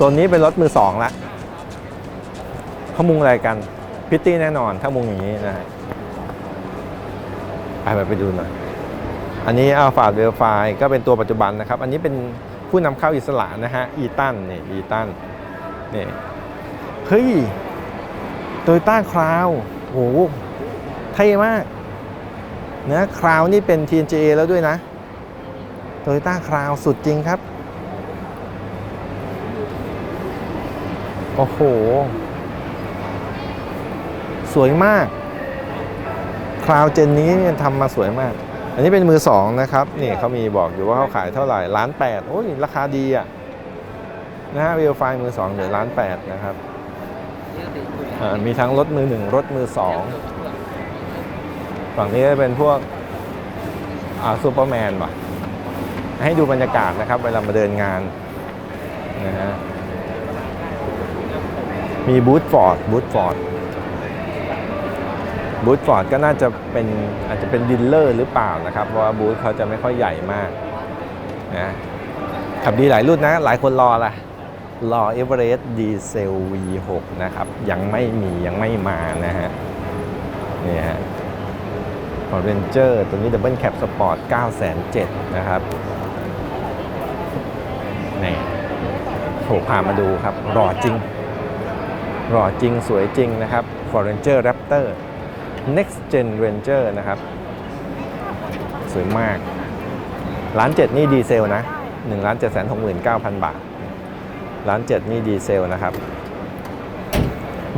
โซนนี้เป็นรถมือสองละเขามุงอะไรกัน พิตตี้แน่นอน ถ้ามุงอย่างนี้นะฮะไปไปดูหน่อย อันนี้อัลฟาเวลไฟก็เป็นตัวปัจจุบันนะครับ อันนี้เป็นผู้นำเข้าอิสระนะฮะ อีตันนี่อีตันนี่เฮ้ยโตโยต้าคราวโหเท่มากนะคราวนี่เป็น TNGA แล้วด้วยนะโตโยต้าคราวสุดจริงครับ โอ้โห สวยมาก คราวเจนนี้ทำมาสวยมาก อันนี้เป็นมือสองนะครับ นี่เขามีบอกอยู่ว่าเขาขายเท่าไหร่ล้านแปดโอ้ย ราคาดีอะ นะฮะวิวไฟมือสองเหลือล้านแปดนะครับ มีทั้งรถมือหนึ่งรถมือสองฝั่งนี้ก็เป็นพวกอ่าซูเปอร์แมนป่ะ ให้ดูบรรยากาศนะครับ เวลามาเดินงานนะฮะ มีบูธฟอร์ดบูธฟอร์ดบูธฟอร์ดก็น่าจะเป็นอาจจะเป็นดิลเลอร์หรือเปล่านะครับ เพราะว่าบูธเขาจะไม่ค่อยใหญ่มากนะขับดีหลายรุ่นนะ หลายคนรอละรอเอเวอเรสต์ดีเซล V6 นะครับ ยังไม่มียังไม่มานะฮะนี่ฮะฟอร์เรนเจอร์ตัวนี้ดับเบิลแคปสปอร์ต9 0 0 0นะครับนี่โผพามาดูครับ รอจริง หล่อจริงสวยจริงนะครับ Ford Ranger Raptor Next Gen Ranger นะครับ สวยมากล้านเจ็ดนี่ดีเซลนะ1ล้าน7 6 9 0 0 0 บาทล้านเจ็ดนี่ดีเซลนะครับ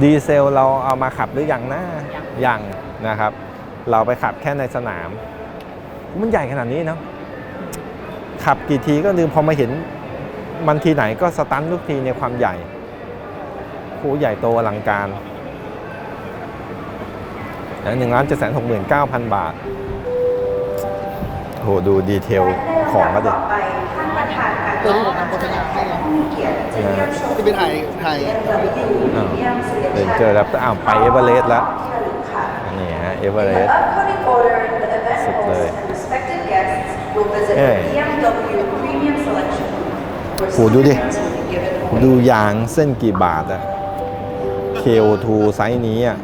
ดีเซลเราเอามาขับหรือยังนะยังนะครับ เราไปขับแค่ในสนาม มันใหญ่ขนาดนี้เนาะขับกี่ทีก็ลืมพอมาเห็นมันทีไหนก็สตันทุกทีในความใหญ่ โหใหญ่โตอลังการหนึ่งล้านเจ็ดแสนหกหมื่นเก้าพันบาทโหดูดีเทลของก็ดิตัวนี้ผมทำโฆษณาให้นะที่เป็นถ่ายถ่ายเป็นเจอแล้วอ้าวไปเอเวอเรสต์แล้วนี่ฮะเอเวอเรสต์สุดเลยเอ้ยโหดูดิ ดูยางเส้นกี่บาทอะ KO2 ไซส์นี้อะ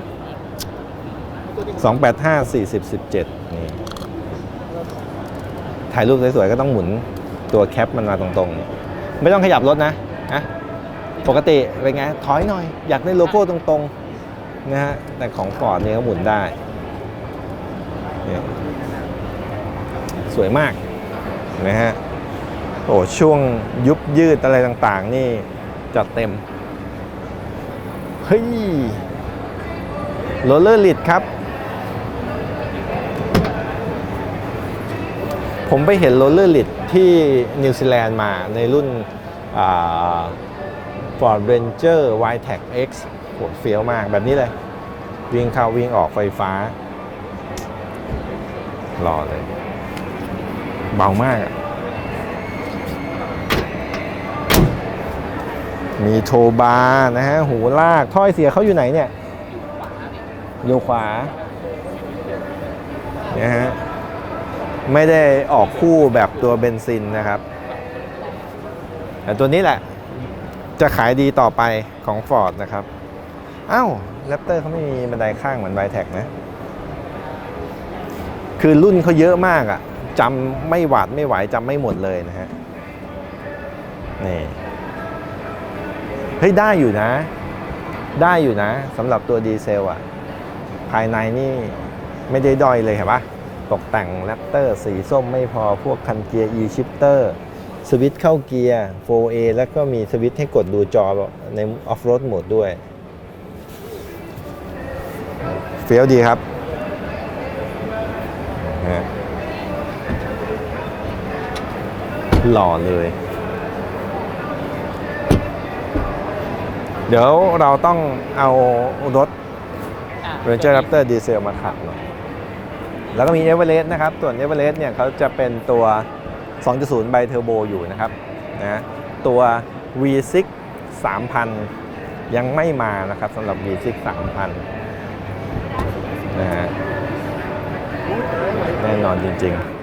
285 40 17 นี่ ถ่ายรูปสวยๆ ก็ต้องหมุนตัวแคปมันมาตรงๆ ไม่ต้องขยับรถนะนะปกติเป็นไง ถอยหน่อย อยากได้โลโก้ตรงๆ นะฮะ แต่ของฟอร์ดเนี่ยก็หมุนได้นี่สวยมากนะฮะ โอ้ช่วงยุบยืดอะไรต่างๆ นี่จัดเต็ม เฮ้ยโรลเลอร์ลิดครับ ผมไปเห็นโรลเลอร์ลิดที่นิวซีแลนด์มาในรุ่นอ่า Ford Ranger y t e c X โหดเฟี้ยวมากแบบนี้เลย วิ่งเข้าวิ่งออกไฟฟ้า รอเลย เบามากอะ มีโทบาร์นะฮะ หูลาก ถ้อยเสียเขาอยู่ไหนเนี่ย อยู่ขวานะฮะ ไม่ได้ออกคู่แบบตัวเบนซินนะครับ แต่ตัวนี้แหละ จะขายดีต่อไปของ Ford นะครับ อ้าวแรปเตอร์เขาไม่มีบันไดข้างเหมือนไบแท็กนะ คือรุ่นเขาเยอะมากอะ่ะจำไม่หวาดไม่ไหวจำไม่หมดเลยนะฮะ นี่ เฮ้ยได้อยู่นะ ได้อยู่นะสำหรับตัวดีเซลอะภายในนี่ไม่ได้ด้อยเลยเห็นปะตกแต่งแรปเตอร์สีส้มไม่พอพวกคันเกียร์ e shifter สวิตช์เข้าเกียร์ 4A แล้วก็มีสวิตช์ให้กดดูจอใน off road mode ด้วย เฟี้ยวดีครับ หล่อเลย เดี๋ยวเราต้องเอารถ Ranger Raptor Diesel มาขับหน่อยแล้วก็มี Everest นะครับ ส่วน Everest เนี่ยเขาจะเป็นตัว 2.0 ไบเทอร์โบอยู่นะครับนะตัว V6 3000 ยังไม่มานะครับสำหรับ V6 3000 นะฮะแน่นอนจริง ๆ